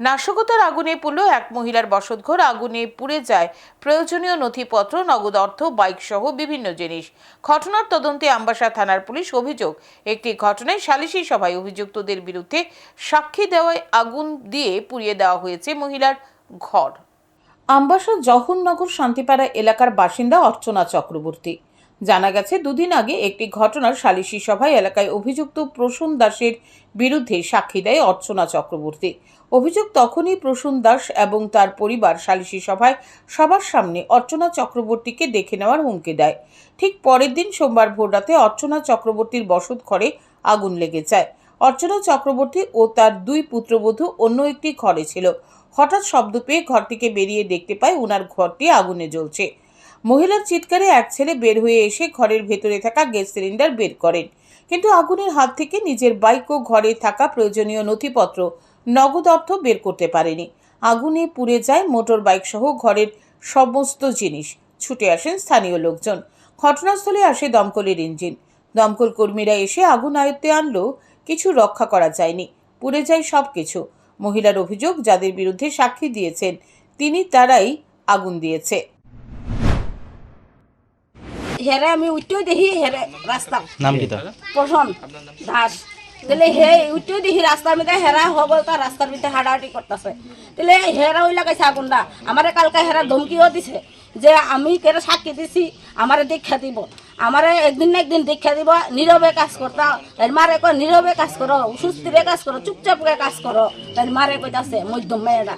নাশকতার আগুনে পুড়ল এক মহিলার বসতঘর। আগুনে পুড়ে যায় প্রয়োজনীয় নথিপত্র, নগদ অর্থ, বাইক সহ বিভিন্ন জিনিস। ঘটনার তদন্তে আমবাসা থানার পুলিশ অভিযোগ, একটি ঘটনায় সালিশি সভায় অভিযুক্তদের বিরুদ্ধে সাক্ষী দেওয়ায় আগুন দিয়ে পুড়িয়ে দেওয়া হয়েছে মহিলার ঘর। আমবাসা জহরনগর শান্তিপাড়া এলাকার বাসিন্দা অর্চনা চক্রবর্তী। জানা গেছে, দুদিন আগে একটি ঘটনার সালিশি সভায় এলাকায় অভিযুক্ত প্রসূন দাসের বিরুদ্ধে সাক্ষী দেয় অর্চনা চক্রবর্তী। অভিযোগ তখনই প্রসূন দাস এবং তার পরিবার সালিশি সভায় সবার সামনে অর্চনা চক্রবর্তীকে দেখে নেওয়ার হুমকি দেয়। ঠিক পরের দিন সোমবার ভোররাতে অর্চনা চক্রবর্তীর বসত ঘরে আগুন লেগে যায়। অর্চনা চক্রবর্তী ও তার দুই পুত্রবধূ অন্য একটি ঘরে ছিল। হঠাৎ শব্দ পেয়ে ঘর থেকে বেরিয়ে দেখতে পায় ওনার ঘরটি আগুনে জ্বলছে। মহিলার চিৎকারে এক ছেলে বের হয়ে এসে ঘরের ভেতরে থাকা গ্যাস সিলিন্ডার বের করেন। কিন্তু আগুনের হাত থেকে নিজের বাইক ও ঘরে থাকা প্রয়োজনীয় নথিপত্র, নগদ অর্থ বের করতে পারেনি। আগুনে পুড়ে যায় মোটর বাইক সহ ঘরের সমস্ত জিনিস। ছুটে আসেন স্থানীয় লোকজন। ঘটনাস্থলে আসে দমকলের ইঞ্জিন। দমকল কর্মীরা এসে আগুন আয়ত্তে আনলেও কিছু রক্ষা করা যায়নি। পুড়ে যায় সব কিছু মহিলার অভিযোগ, যাদের বিরুদ্ধে সাক্ষী দিয়েছেন, তিনি তারাই আগুন দিয়েছে। হেরে আমি উঠতেও দেখি হেরে রাস্তা নাম কি পছন্দ দাস। তাহলে হে উঠতেও দেখি রাস্তার মধ্যে হেরা হবল তার রাস্তার মধ্যে হাঁটাহাঁটি করতেছে তাহলে হেরা ওই লাগাইছে আগুনটা আমারে কালকে হেরা ধমকিও দিছে যে আমি কেন সাক্ষী দিছি আমারে দীক্ষা দিব আমারে একদিন না একদিন দীক্ষা দিব নীরবে কাজ করতা এর মারে কয় নীরবে কাজ করো সুস্থিরে কাজ করো চুপচাপ কাজ করো এর মারে কইতাছে মধ্যম মেয়েরা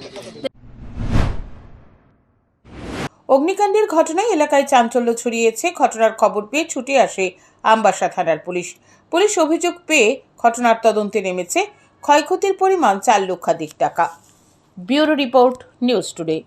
অগ্নিকাণ্ডের ঘটনায় এলাকায় চাঞ্চল্য ছড়িয়েছে, ঘটনার খবর পেয়ে ছুটে আসে আমবাসা থানার পুলিশ। পুলিশ অভিযোগ পেয়ে ঘটনার তদন্তে নেমেছে। ক্ষয়ক্ষতির পরিমাণ চার লক্ষাধিক টাকা। Bureau report, news today.